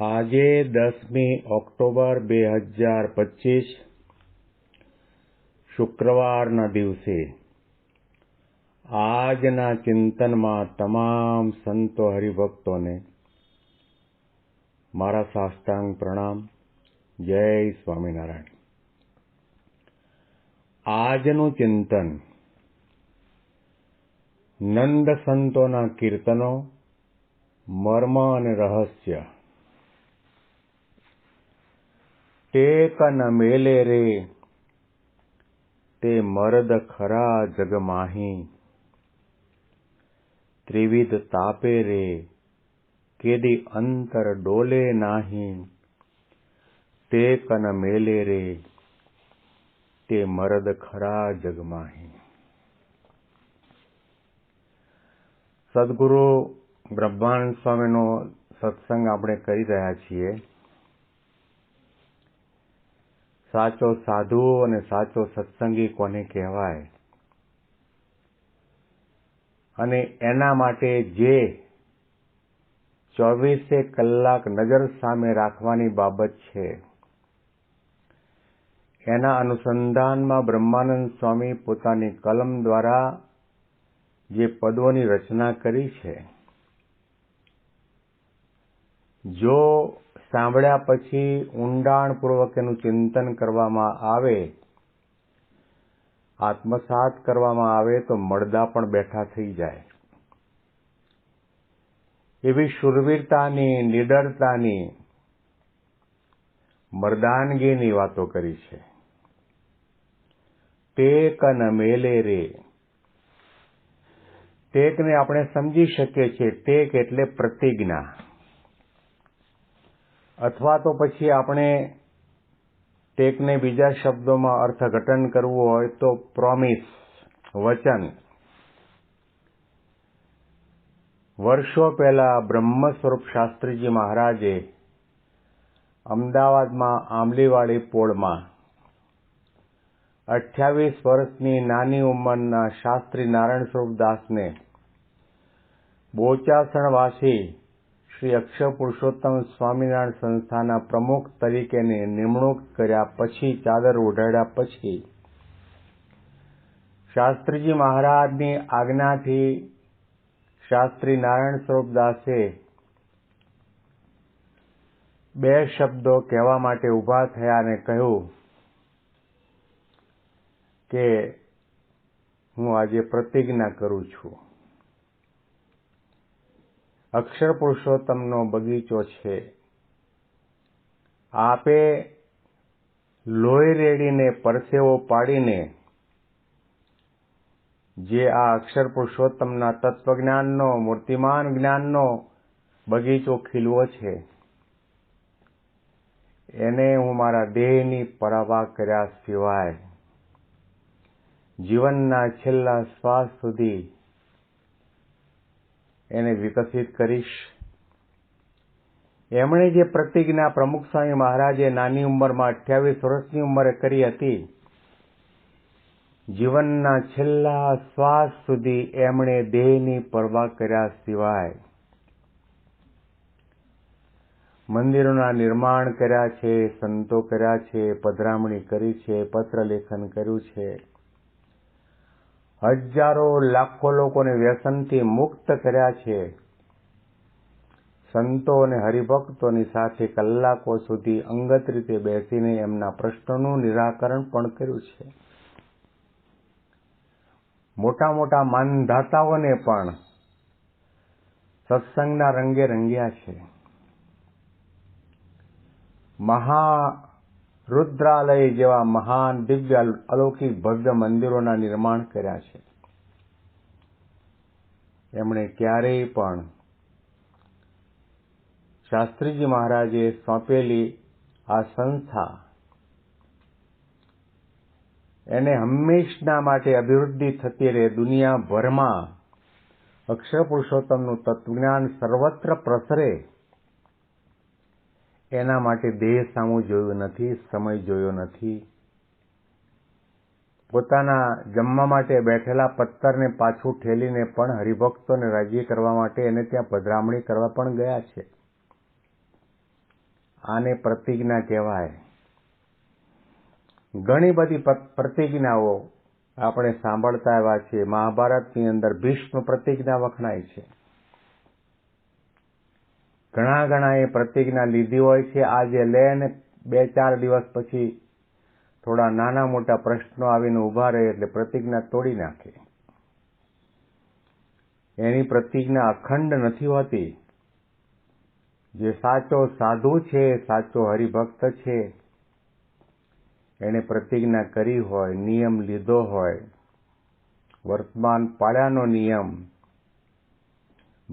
આજે દસમી ઓક્ટોબર બે હજાર પચીસ, શુક્રવારના દિવસે. આજના ચિંતનમાં તમામ સંતો હરિભક્તોને મારા સાષ્ટાંગ પ્રણામ. જય સ્વામિનારાયણ. આજનું ચિંતન નંદ સંતોના કીર્તનો, મર્મ અને રહસ્ય ટેક ન મેલે રે. તે મરદ ખરા જગમાહી ત્રિવિધ તાપે રે. કેદી અંતર ડોલે નાહી. તે કન મેલે રે. તે મરદ ખરા જગમાહી સદગુરુ બ્રહ્માનંદ સ્વામીનો સત્સંગ આપણે કરી રહ્યા છીએ. સાચો સાધુ અને સાચો સત્સંગી કોને કહેવાય? અને એના માટે જે ચોવીસે કલાક નજર સામે રાખવાની બાબત છે, એના અનુસંધાનમાં બ્રહ્માનંદ સ્વામી પોતાની કલમ દ્વારા જે પદોની રચના કરી છે. જો સાંભળ્યા પછી ઊંડાણપૂર્વક એનું ચિંતન કરવામાં આવે, આત્મસાત કરવામાં આવે તો મળદા પણ બેઠા થઈ જાય. એવી શુરવીરતાની, નિડરતાની, મર્દાનગીની વાતો કરી છે. ટેક ન મેલે રે. ટેકને આપણે સમજી શકીએ છીએ, ટેક એટલે પ્રતિજ્ઞા. અથવા તો પછી આપણે ટેકને બીજા શબ્દોમાં અર્થઘટન કરવું હોય તો પ્રોમિસ વચન. વર્ષો પહેલા બ્રહ્મ સ્વરૂપ શાસ્ત્રીજી મહારાજે અમદાવાદમાં આંબલીવાળી પોળમાં અઠ્યાવીસ વર્ષની નાની ઉંમરના શાસ્ત્રી નારાયણ સ્વરૂપ દાસને બોચાસણવાસી શ્રી અક્ષર પુરુષોત્તમ સ્વામિનારાયણ સંસ્થાના પ્રમુખ તરીકેની નિમણૂક કર્યા પછી ચાદર ઓઢાડ્યા પછી શાસ્ત્રીજી મહારાજની આજ્ઞાથી શાસ્ત્રી નારાયણ સ્વરૂપ દાસે બે શબ્દો કહેવા માટે ઊભા થયા અને કહ્યું કે હું આજે પ્રતિજ્ઞા કરું છું. અક્ષર પુરુષોત્તમનો બગીચો છે. આપે લોહી રેડીને પરસેવો પાડીને જે આ અક્ષર પુરુષોત્તમના તત્વજ્ઞાનનો, મૂર્તિમાન જ્ઞાનનો બગીચો ખીલવો છે. એને હું મારા દેહની પરવા કર્યા સિવાય જીવનના છેલ્લા શ્વાસ સુધી એને વિકસિત કરીશ. એમણે જે પ્રતિજ્ઞા પ્રમુખ સ્વામી મહારાજે નાની ઉંમરમાં અઠ્યાવીસ વર્ષની ઉંમરે કરી હતી, જીવનના છેલ્લા શ્વાસ સુધી એમણે દેહની પરવા કર્યા સિવાય મંદિરોના નિર્માણ કર્યા છે, સંતો કર્યા છે, પધરામણી કરી છે, પત્ર લેખન કર્યું છે. હજારો લાખો લોકોને વ્યસનથી મુક્ત કર્યા છે. સંતો અને હરિભક્તોની સાથે કલાકો સુધી અંગત રીતે બેસીને એમના પ્રશ્નોનું નિરાકરણ પણ કર્યું છે. મોટા મોટા માનધાતાઓને પણ સત્સંગના રંગે રંગ્યા છે. મહા રુદ્રાલય જેવા મહાન દિવ્ય અલૌકિક ભવ્ય મંદિરોના નિર્માણ કર્યા છે. એમણે ક્યારેય પણ શાસ્ત્રીજી મહારાજે સોંપેલી આ સંસ્થા એને હંમેશના માટે અભિવૃદ્ધિ થતી રહે દુનિયાભરમાં અક્ષર પુરુષોત્તમનું તત્વજ્ઞાન સર્વત્ર પ્રસરે એના માટે દેહ સામું જોયું નથી, સમય જોયો નથી. પોતાના જમવા માટે બેઠેલા પથ્થરને પાછું ઠેલીને પણ હરિભક્તોને રાજી કરવા માટે એને ત્યાં પધરામણી કરવા પણ ગયા છે. આને પ્રતિજ્ઞા કહેવાય. ઘણી બધી પ્રતિજ્ઞાઓ આપણે સાંભળતા આવ્યા છીએ. મહાભારતની અંદર ભીષ્મ પ્રતિજ્ઞા વખણાય છે. ઘણા ઘણા એ પ્રતિજ્ઞા લીધી હોય છે. આજે લે ને બે ચાર દિવસ પછી થોડા નાના મોટા પ્રશ્નો આવીને ઊભા રહે એટલે પ્રતિજ્ઞા તોડી નાખે. એની પ્રતિજ્ઞા અખંડ નથી હોતી. જે સાચો સાધુ છે, સાચો હરિભક્ત છે, એને પ્રતિજ્ઞા કરી હોય, નિયમ લીધો હોય, વર્તમાન પાળ્યાનો નિયમ,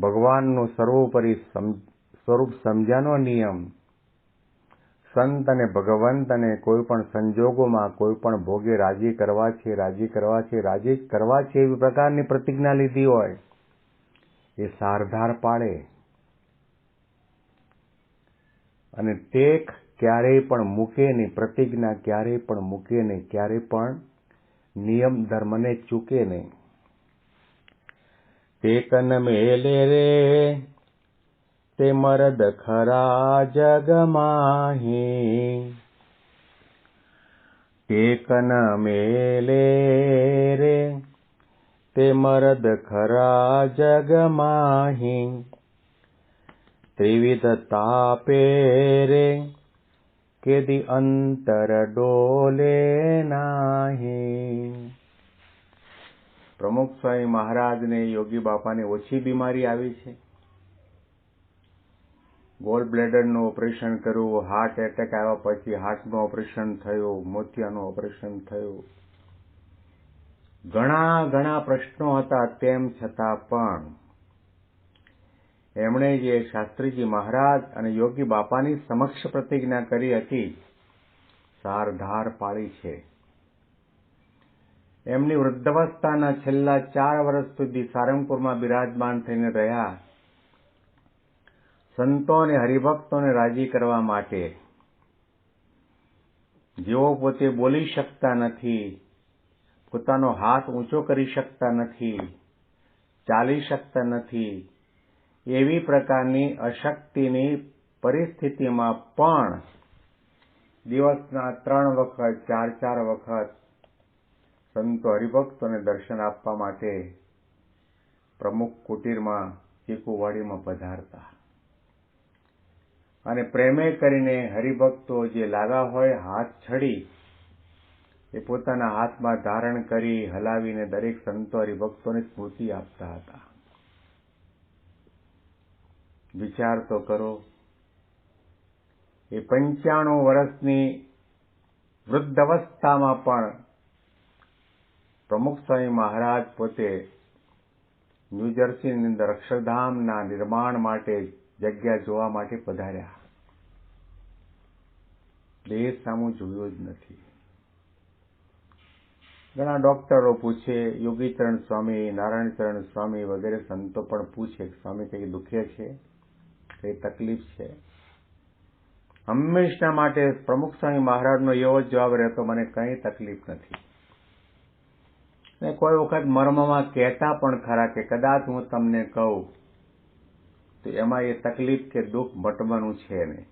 ભગવાનનું સર્વોપરી સ્વરૂપ સમજાનો નિયમ. સંત અને ભગવંત અને કોઈ પણ સંજોગોમાં કોઈ પણ ભોગે રાજી કરવા છે, રાજી કરવા છે, રાજી કરવા છે એવી પ્રકારની પ્રતિજ્ઞા લીધી હોય, એ સારધાર પાડે અને ટેક ક્યારેય પણ મૂકે નહીં, પ્રતિજ્ઞા ક્યારેય પણ મૂકે નહીં, ક્યારેય પણ નિયમ ધર્મને ચૂકે નહીં. ટેકન મેલે રે તે મરદ ખરા જગમાહી. ટેકન મેલે રે, તે મરદ ખરા જગમાહી. ત્રિવિધ તાપે રે, કેદી અંતર ડોલે નાહી. પ્રમુખ સ્વામી મહારાજને યોગી બાપાને ઓછી બીમારી આવી છે. ગોલ્ડ બ્લેડરનું ઓપરેશન કર્યું હાર્ટ એટેક આવ્યા પછી હાર્ટનું ઓપરેશન થયું, મોતિયાનું ઓપરેશન થયું. ઘણા ઘણા પ્રશ્નો હતા તેમ છતાં પણ એમણે જે શાસ્ત્રીજી મહારાજ અને યોગી બાપાની સમક્ષ પ્રતિજ્ઞા કરી હતી સારધાર પાડી છે. એમની વૃદ્ધાવસ્થાના છેલ્લા ચાર વર્ષ સુધી સારંગપુરમાં બિરાજમાન થઈને રહ્યા. સંતો અને હરિભક્તોને રાજી કરવા માટે. જેઓ પોતે બોલી શકતા નથી, પોતાનો હાથ ઊંચો કરી શકતા નથી, ચાલી શકતા નથી, એવી પ્રકારની અશક્તિની પરિસ્થિતિમાં પણ દિવસના ત્રણ વખત, ચાર ચાર વખત સંતો હરિભક્તોને દર્શન આપવા માટે પ્રમુખ કુટીરમાં ચીકુવાડીમાં પધારતા. અને પ્રેમે કરીને હરિભક્તો જે લાગા હોય હાથ છડી, એ પોતાના હાથમાં ધારણ કરી હલાવીને દરેક સંતો હરિભક્તોને સ્મૃતિ આપતા હતા. વિચાર તો કરો, એ પંચાણું વર્ષની વૃદ્ધ અવસ્થામાં પણ પ્રમુખ સ્વામી મહારાજ પોતે ન્યૂજર્સીની અંદર અક્ષરધામના નિર્માણ માટે જગ્યા જોવા માટે પધાર્યા. દેહ સામું જોયું જ નથી. ઘણા ડોક્ટરો પૂછે, યોગીચરણ સ્વામી, નારાયણચરણ સ્વામી વગેરે સંતો પણ પૂછે, સ્વામી, કઈ દુખે છે? કઈ તકલીફ છે? હંમેશા માટે પ્રમુખ સ્વામી મહારાજનો એવો જ જવાબ રહેતો, મને કઈ તકલીફ નથી. ને કોઈ વખત મર્મમાં કહેતા પણ ખરા કે, કદાચ હું તમને કહું તો એમાં એ તકલીફ કે દુઃખ મટવાનું છે નહીં.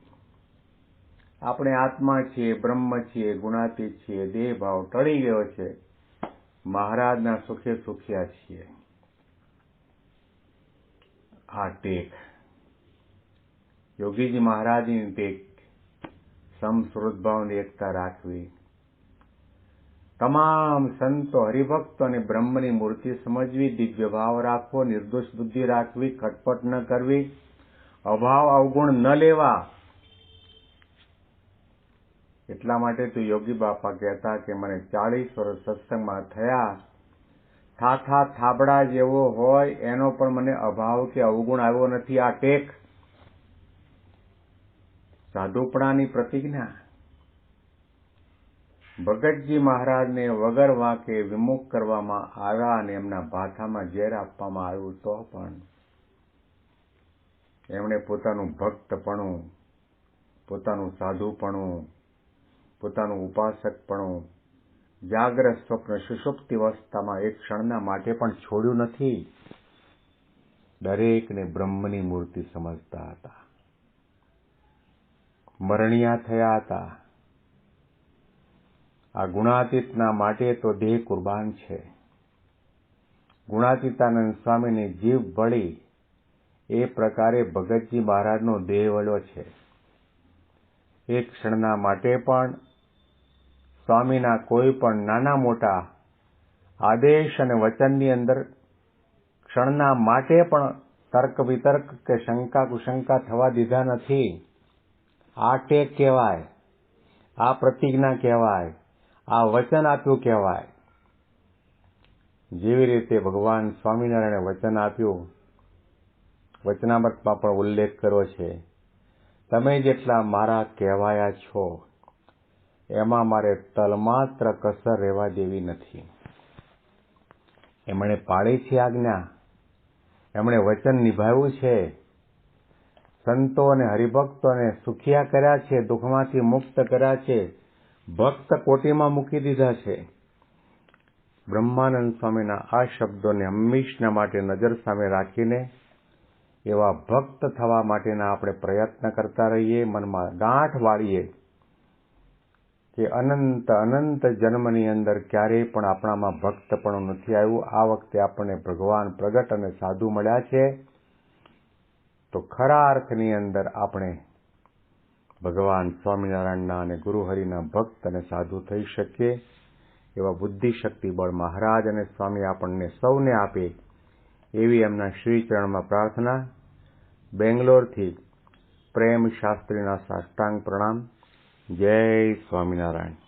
આપણે આત્મા છીએ, બ્રહ્મ છીએ ગુણાતીત છીએ, દેહ ભાવ ટળી ગયો છે. મહારાજના સુખે સુખ્યા છીએ. આ ટેક. યોગીજી મહારાજની ટેક. સમ સુરતભાવની એકતા રાખવી. તમામ સંતો હરિભક્તો અને બ્રહ્મની મૂર્તિ સમજવી, દિવ્ય ભાવ રાખવો, નિર્દોષ બુદ્ધિ રાખવી, ખટપટ ન કરવી, અભાવ અવગુણ ન લેવા. એટલા માટે તો યોગી બાપા કહેતા કે મને ચાળીસ વર્ષ સત્સંગમાં થયા. થાથા થાબડા જેવો હોય, એનો પણ મને અભાવ કે અવગુણ આવ્યો નથી. આ ટેક સાધુપણાની પ્રતિજ્ઞા. ભગતજી મહારાજને વગર વાંકે વિમુખ કરવામાં આવ્યા અને એમના ભાથામાં ઝેર આપવામાં આવ્યું તો પણ એમણે પોતાનું ભક્તપણું, પોતાનું સાધુપણું, પોતાનું ઉપાસકપણું, જાગ્રત સ્વપ્ન, સુષુપ્તિ અવસ્થામાં એક ક્ષણના માટે પણ છોડ્યું નથી. દરેકને બ્રહ્મની મૂર્તિ સમજતા હતા. મરણિયા થયા હતા. આ ગુણાતીતના માટે તો દેહ કુરબાન છે. ગુણાતીતાનંદ સ્વામીની જીભ વળી એ પ્રકારે ભગતજી મહારાજનો દેહ વળ્યો છે. એક ક્ષણના માટે પણ સ્વામીના કોઈ પણ નાના મોટા આદેશ અને વચનની અંદર ક્ષણના માટે પણ તર્ક વિતર્ક કે શંકા કુશંકા થવા દીધા નથી. આ ટેક કહેવાય. આ પ્રતિજ્ઞા કહેવાય. આ વચન આપ્યું કહેવાય. જેવી રીતે ભગવાન સ્વામિનારાયણે વચન આપ્યું વચનામતમાં પણ ઉલ્લેખ કર્યો છે, તમે જેટલા મારા કહેવાયા છો, એમાં મારે તલમાત્ર કસર રહેવા દેવી નથી. એમણે પાળી છે આજ્ઞા. એમણે વચન નિભાવ્યું છે. સંતો અને હરિભક્તોને સુખિયા કર્યા છે, દુઃખમાંથી મુક્ત કર્યા છે. ભક્ત કોટીમાં મૂકી દીધા છે. બ્રહ્માનંદ સ્વામીના આ શબ્દોને હંમેશના માટે નજર સામે રાખીને એવા ભક્ત થવા માટેના આપણે પ્રયત્ન કરતા રહીએ, મનમાં ગાંઠ વાળીએ કે અનંત અનંત જન્મની અંદર ક્યારેય પણ આપણામાં ભક્તપણું નથી આવ્યું. આ વખતે આપણને ભગવાન પ્રગટ અને સાધુ મળ્યા છે. તો ખરા અર્થની અંદર આપણે ભગવાન સ્વામિનારાયણના અને ગુરુહરિના ભક્ત અને સાધુ થઈ શકીએ એવા બુદ્ધિ શક્તિ બળ મહારાજ અને સ્વામી આપણને સૌને આપે એવી એમના શ્રીચરણમાં પ્રાર્થના. બેંગ્લોરથી પ્રેમ શાસ્ત્રીના સાષ્ટાંગ પ્રણામ. જય સ્વામિનારાયણ.